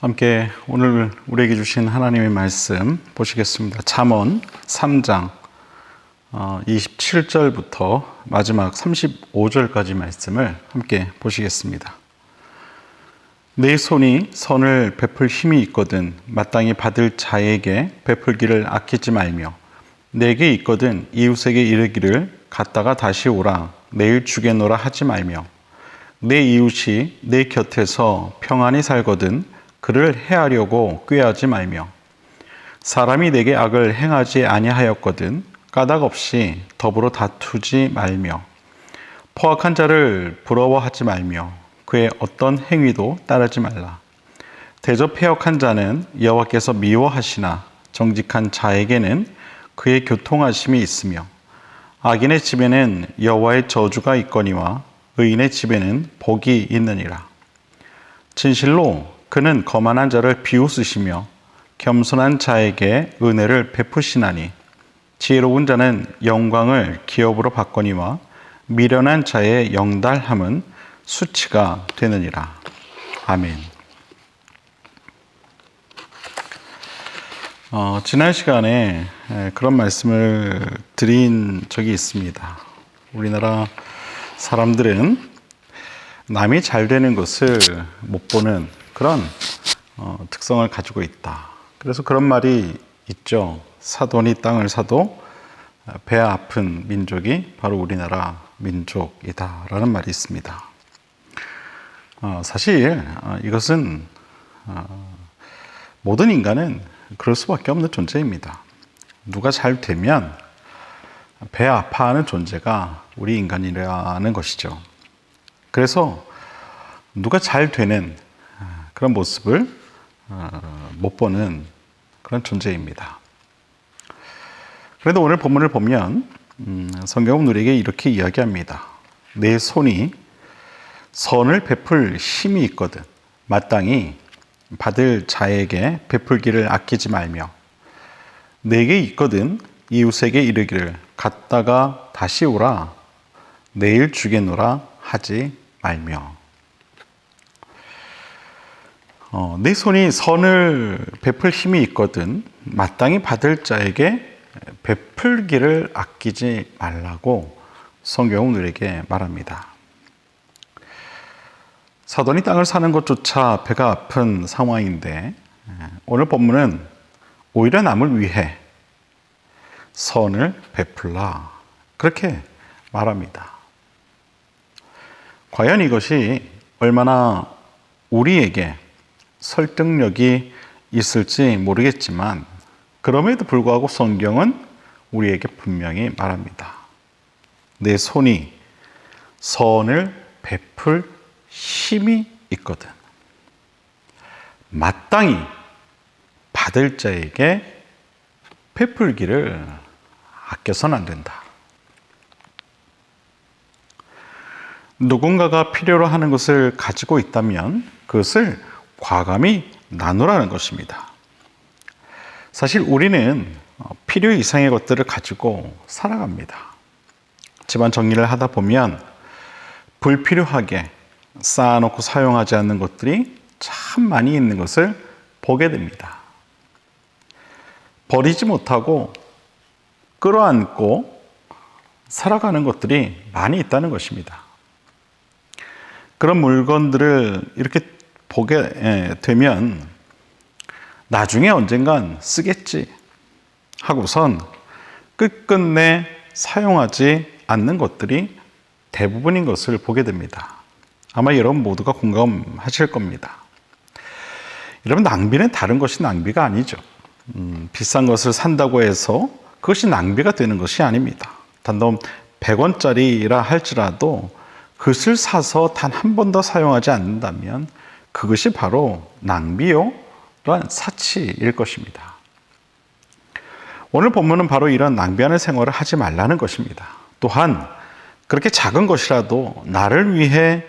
함께 오늘 우리에게 주신 하나님의 말씀 보시겠습니다. 잠언 3장 27절부터 마지막 35절까지 말씀을 함께 보시겠습니다. 내 손이 선을 베풀 힘이 있거든 마땅히 받을 자에게 베풀기를 아끼지 말며 내게 있거든 이웃에게 이르기를 갔다가 다시 오라 내일 주겠노라 하지 말며 내 이웃이 내 곁에서 평안히 살거든 그를 해하려고 꾀하지 말며 사람이 내게 악을 행하지 아니하였거든 까닭 없이 더불어 다투지 말며 포악한 자를 부러워하지 말며 그의 어떤 행위도 따르지 말라. 대저 폐역한 자는 여호와께서 미워하시나 정직한 자에게는 그의 교통하심이 있으며 악인의 집에는 여호와의 저주가 있거니와 의인의 집에는 복이 있느니라. 진실로 그는 거만한 자를 비웃으시며 겸손한 자에게 은혜를 베푸시나니 지혜로운 자는 영광을 기업으로 받거니와 미련한 자의 영달함은 수치가 되느니라. 아멘. 어, 지난 시간에 그런 말씀을 드린 적이 있습니다. 우리나라 사람들은 남이 잘 되는 것을 못 보는 그런 어, 특성을 가지고 있다. 그래서 그런 말이 있죠. 사돈이 땅을 사도 배 아픈 민족이 바로 우리나라 민족이다라는 말이 있습니다. 어, 사실 어, 이것은 모든 인간은 그럴 수밖에 없는 존재입니다. 누가 잘 되면 배 아파하는 존재가 우리 인간이라는 것이죠. 그래서 누가 잘 되는 그런 모습을 못 보는 그런 존재입니다. 그런데 오늘 본문을 보면 음, 성경은 우리에게 이렇게 이야기합니다. 내 손이 선을 베풀 힘이 있거든 마땅히 받을 자에게 베풀기를 아끼지 말며 내게 있거든 이웃에게 이르기를 갔다가 다시 오라 내일 주겠노라 하지 말며 어, 내 손이 선을 베풀 힘이 있거든 마땅히 받을 자에게 베풀기를 아끼지 말라고 성경은 우리에게 말합니다. 사돈이 땅을 사는 것조차 배가 아픈 상황인데 오늘 본문은 오히려 남을 위해 선을 베풀라 그렇게 말합니다. 과연 이것이 얼마나 우리에게 설득력이 있을지 모르겠지만 그럼에도 불구하고 성경은 우리에게 분명히 말합니다. 내 손이 선을 베풀 힘이 있거든. 마땅히 받을 자에게 베풀기를 아껴서는 안 된다. 누군가가 필요로 하는 것을 가지고 있다면 그것을 과감히 나누라는 것입니다. 사실 우리는 필요 이상의 것들을 가지고 살아갑니다. 집안 정리를 하다 보면 불필요하게 쌓아놓고 사용하지 않는 것들이 참 많이 있는 것을 보게 됩니다. 버리지 못하고 끌어안고 살아가는 것들이 많이 있다는 것입니다. 그런 물건들을 이렇게 보게 되면 나중에 언젠간 쓰겠지 하고선 끝끝내 사용하지 않는 것들이 대부분인 것을 보게 됩니다. 아마 여러분 모두가 공감하실 겁니다. 여러분, 낭비는 다른 것이 낭비가 아니죠. 음, 비싼 것을 산다고 해서 그것이 낭비가 되는 것이 아닙니다. 단돈 100원짜리라 할지라도 그것을 사서 단 한 번 더 사용하지 않는다면 그것이 바로 낭비요 또한 사치일 것입니다. 오늘 본문은 바로 이런 낭비하는 생활을 하지 말라는 것입니다. 또한 그렇게 작은 것이라도 나를 위해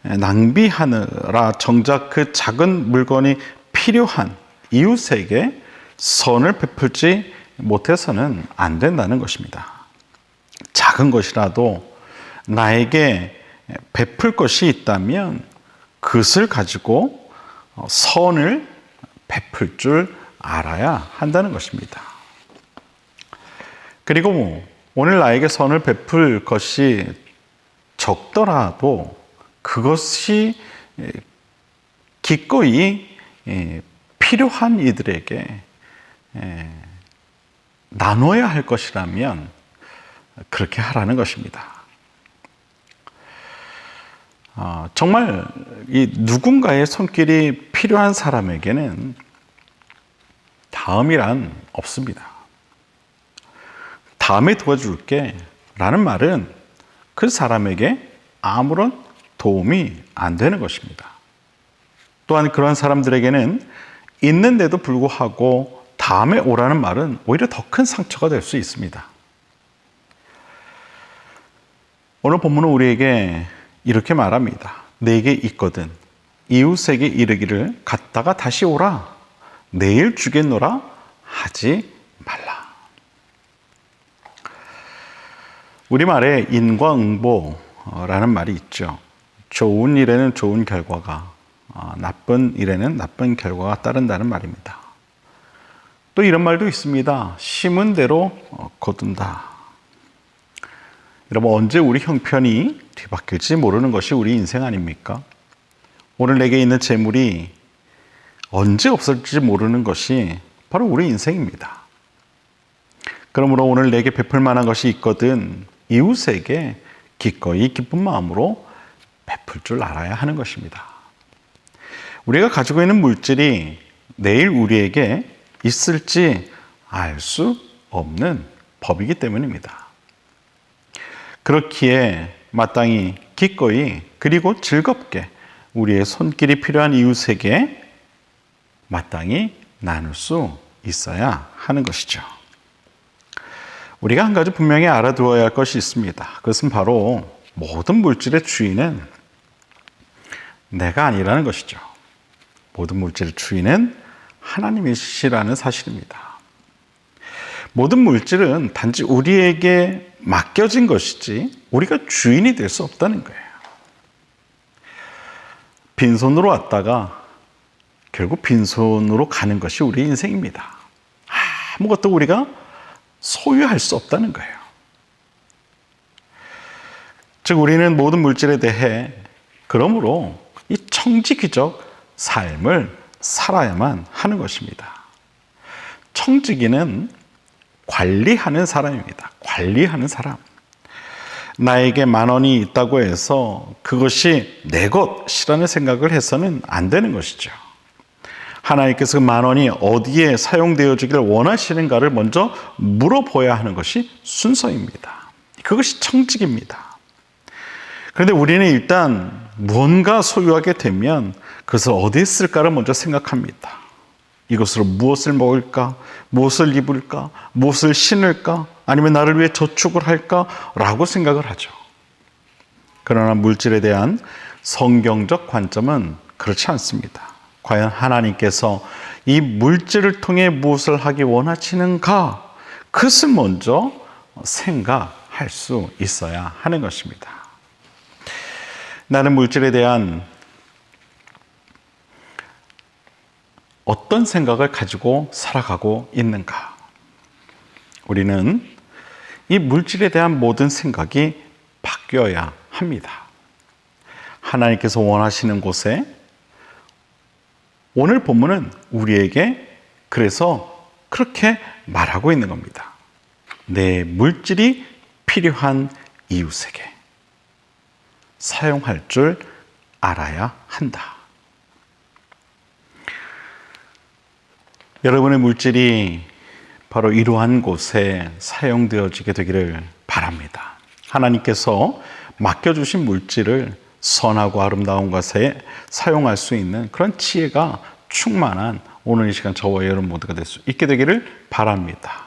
낭비하느라 정작 그 작은 물건이 필요한 이웃에게 선을 베풀지 못해서는 안 된다는 것입니다. 작은 것이라도 나에게 베풀 것이 있다면 그것을 가지고 선을 베풀 줄 알아야 한다는 것입니다. 그리고 뭐 오늘 나에게 선을 베풀 것이 적더라도 그것이 기꺼이 예, 필요한 이들에게 예, 나눠야 할 것이라면 그렇게 하라는 것입니다. 아, 정말 이 누군가의 손길이 필요한 사람에게는 다음이란 없습니다. 다음에 도와줄게 라는 말은 그 사람에게 아무런 도움이 안 되는 것입니다. 또한 그런 사람들에게는 있는데도 불구하고 다음에 오라는 말은 오히려 더 큰 상처가 될 수 있습니다. 오늘 본문은 우리에게 이렇게 말합니다. 내게 있거든 이웃에게 이르기를 갔다가 다시 오라 내일 주겠노라 하지 말라. 우리말에 인과응보라는 말이 있죠. 좋은 일에는 좋은 결과가, 어, 나쁜 일에는 나쁜 결과가 따른다는 말입니다. 또 이런 말도 있습니다. 심은 대로 어, 거둔다. 여러분, 언제 우리 형편이 뒤바뀔지 모르는 것이 우리 인생 아닙니까? 오늘 내게 있는 재물이 언제 없을지 모르는 것이 바로 우리 인생입니다. 그러므로 오늘 내게 베풀 만한 것이 있거든 이웃에게 기꺼이 기쁜 마음으로 베풀 줄 알아야 하는 것입니다. 우리가 가지고 있는 물질이 내일 우리에게 있을지 알 수 없는 법이기 때문입니다. 그렇기에 마땅히 기꺼이 그리고 즐겁게 우리의 손길이 필요한 이웃에게 마땅히 나눌 수 있어야 하는 것이죠. 우리가 한 가지 분명히 알아두어야 할 것이 있습니다. 그것은 바로 모든 물질의 주인은 내가 아니라는 것이죠. 모든 물질의 주인은 하나님이시라는 사실입니다. 모든 물질은 단지 우리에게 맡겨진 것이지 우리가 주인이 될 수 없다는 거예요. 빈손으로 왔다가 결국 빈손으로 가는 것이 우리 인생입니다. 아무것도 우리가 소유할 수 없다는 거예요. 즉, 우리는 모든 물질에 대해 그러므로 이 청지기적 삶을 살아야만 하는 것입니다. 청지기는 관리하는 사람입니다. 관리하는 사람. 나에게 만 원이 있다고 해서 그것이 내 것이라는 생각을 해서는 안 되는 것이죠. 하나님께서 그 만 원이 어디에 사용되어지기를 원하시는가를 먼저 물어보야 하는 것이 순서입니다. 그것이 청직입니다. 그런데 우리는 일단 무언가 소유하게 되면 그것을 어디에 쓸까를 먼저 생각합니다. 이것으로 무엇을 먹을까? 무엇을 입을까? 무엇을 신을까? 아니면 나를 위해 저축을 할까? 라고 생각을 하죠. 그러나 물질에 대한 성경적 관점은 그렇지 않습니다. 과연 하나님께서 이 물질을 통해 무엇을 하기 원하시는가? 그것을 먼저 생각할 수 있어야 하는 것입니다. 나는 물질에 대한 어떤 생각을 가지고 살아가고 있는가? 우리는 이 물질에 대한 모든 생각이 바뀌어야 합니다. 하나님께서 원하시는 곳에 오늘 본문은 우리에게 그래서 그렇게 말하고 있는 겁니다. 내 물질이 필요한 이웃에게 사용할 줄 알아야 한다. 여러분의 물질이 바로 이러한 곳에 사용되어지게 되기를 바랍니다. 하나님께서 맡겨주신 물질을 선하고 아름다운 것에 사용할 수 있는 그런 지혜가 충만한 오늘 이 시간 저와 여러분 모두가 될 수 있게 되기를 바랍니다.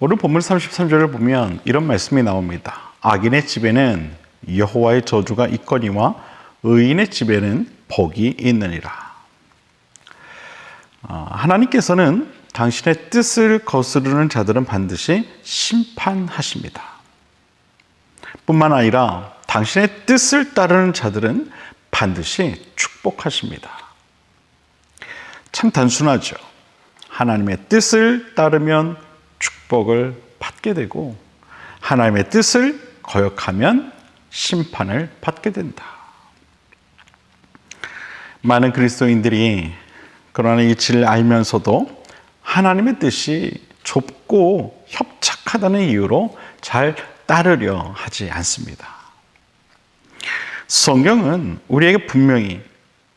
오늘 본문 33절을 보면 이런 말씀이 나옵니다. 악인의 집에는 여호와의 저주가 있거니와 의인의 집에는 복이 있느니라. 아, 하나님께서는 당신의 뜻을 거스르는 자들은 반드시 심판하십니다. 뿐만 아니라 당신의 뜻을 따르는 자들은 반드시 축복하십니다. 참 단순하죠. 하나님의 뜻을 따르면 축복을 받게 되고 하나님의 뜻을 거역하면 심판을 받게 된다. 많은 그리스도인들이 그러나 이치를 알면서도 하나님의 뜻이 좁고 협착하다는 이유로 잘 따르려 하지 않습니다. 성경은 우리에게 분명히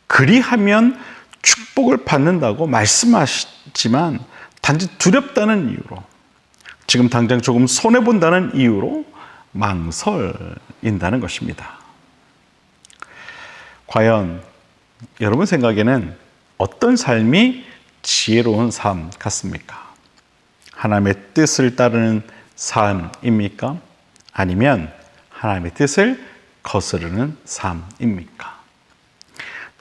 그리하면 축복을 받는다고 말씀하시지만 단지 두렵다는 이유로 지금 당장 조금 손해본다는 이유로 망설인다는 것입니다. 과연 여러분 생각에는 어떤 삶이 지혜로운 삶 같습니까? 하나님의 뜻을 따르는 삶입니까? 아니면 하나님의 뜻을 거스르는 삶입니까?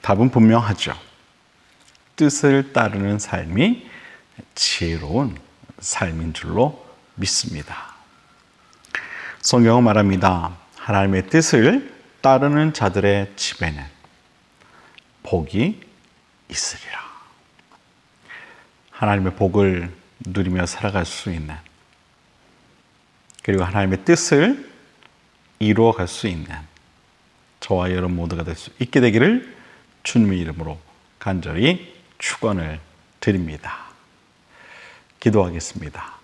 답은 분명하죠. 뜻을 따르는 삶이 지혜로운 삶인 줄로 믿습니다. 성경은 말합니다. 하나님의 뜻을 따르는 자들의 집에는 복이 있으리라. 하나님의 복을 누리며 살아갈 수 있는 그리고 하나님의 뜻을 이루어갈 수 있는 저와 여러분 모두가 될 수 있게 되기를 주님의 이름으로 간절히 축원을 드립니다. 기도하겠습니다.